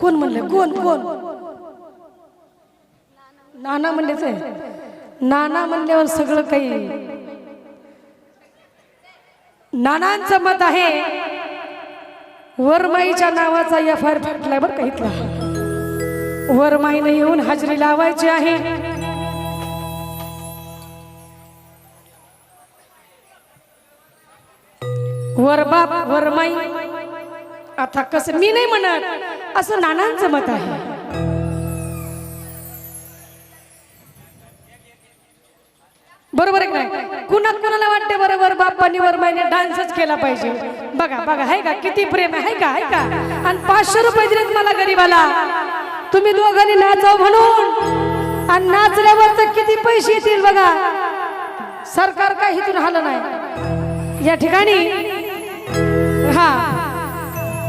कोण म्हणले कोण? कोण? नाना म्हणलेच आहे. नाना म्हणल्यावर सगळं काही. नानांचं मत आहे वरमाईच्या नावाचा एफ आय आर फाटलाय बरं का इथला. वरमाईने येऊन हजेरी लावायची आहे. वरबाप वरमाई. आता कसं मी नाही म्हणत असं नानांचं मत आहे. बरोबर आहे का कुणात कुणाला वाटते बरोबर? बाप्पानी महिने डान्सच केला पाहिजे. बघा बघा आहे का? किती प्रेम आहे का? आहे का? आणि पाचशे रुपये दिलेत मला गरीबाला. तुम्ही दोघांनी नाचाव म्हणून. आणि नाचल्यावर तर किती पैसे येतील बघा. सरकार काय इथून आलं नाही या ठिकाणी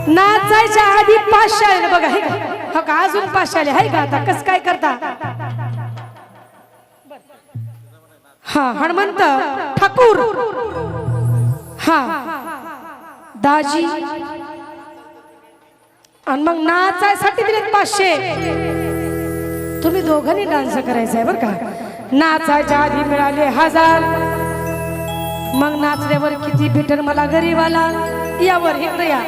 नाचायच्या आधी पाचशे आले बघा हे का? हो का? अजून पाचशे आले आहे का? आता कसं काय करता? हा हनुमंत ठाकूर. हा. दाजी. आणि मग नाचायसाठी दिलेत पाचशे. तुम्ही दोघांनी डान्स करायचा आहे बरं का? नाचायच्या आधी मिळाले हजार. मग नाचल्यावर किती भेटेल मला गरीबाला? यावर इकडे या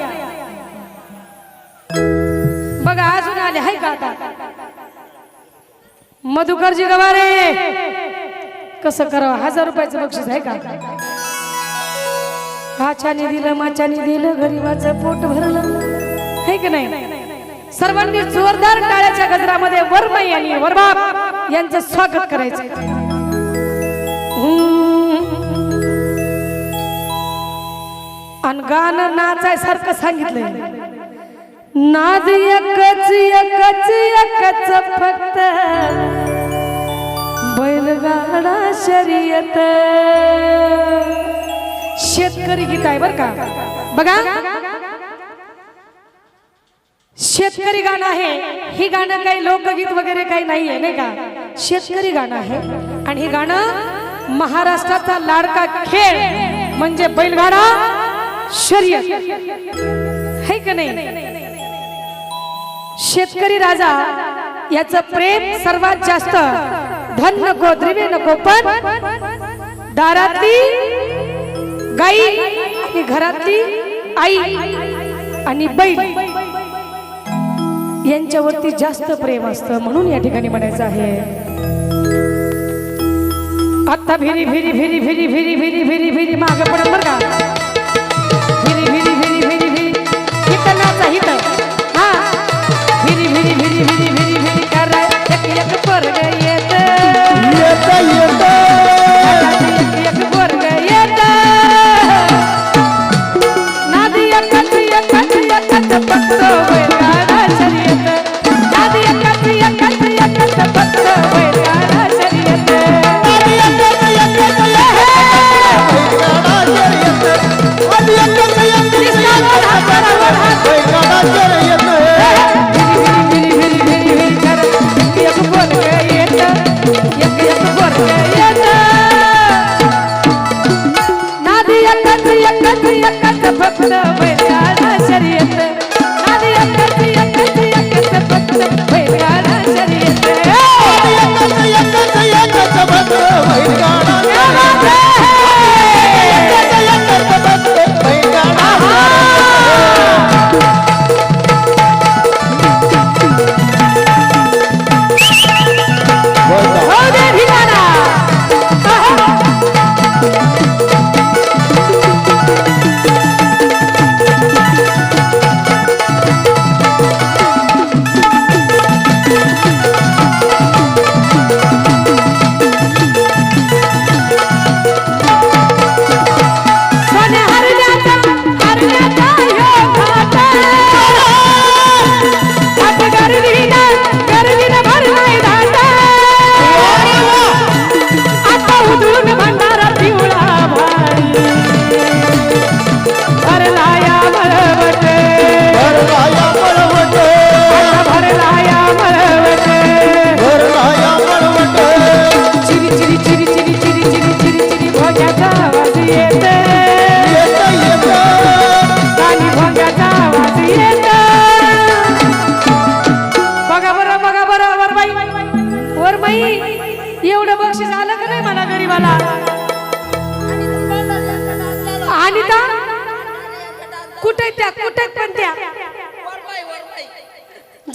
आहे का आता? मधुकरजी गवारे कसं करावं? हजार रुपयाचं बक्षीस आहे का? हाच्याने दिलं माच्याने दिलं गरीबाचं पोट भरलं. आहे की नाही? सर्वांनी जोरदार टाळ्याच्या गजरामध्ये वर्मा यांनी वरबाप यांचं स्वागत करायचं आणि गाणं नाचायसारखं सांगितलंय. नाद एकच एकच एकच फक्त. बैलगाडा शर्यत. शेतकरी गीत आहे बर का? बघा. शेतकरी गाणं आहे. ही गाणं काही लोकगीत वगैरे काही नाहीये नाही का? शेतकरी गाणं आहे. आणि हे गाणं महाराष्ट्राचा लाडका खेळ म्हणजे बैलगाडा शर्यत. है का नाही? शेतकरी राजा याचं प्रेम सर्वात जास्त. धन नको द्रव्य नको पण दारातली गाई आणि घरातली आई आणि बैल यांच्यावरती जास्त प्रेम असतं म्हणून या ठिकाणी म्हणायचं आहे. आता भिरी भिरी भिरी भिरी भिरी भिरी भिरी भिरी माग पडत बरं का? पर गई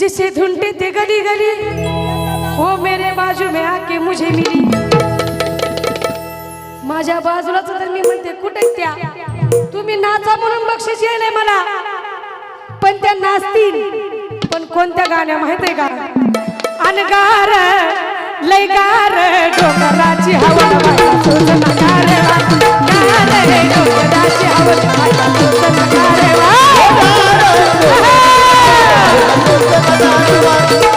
जिसे ढूंढते थे गली गली। वो मेरे बाजू में आके मुझे मिली। माझ्या बाजूलाच तर मी म्हणते कुठे त्या? तुम्ही नाचा म्हणून बक्षीस येईल मला. पण त्या नाचतील. पण कोणत्या गाण्या माहीत आहे का? अनगार लयगार डोंगराची हवा गार डोंगराची हवा ಸರ್ವ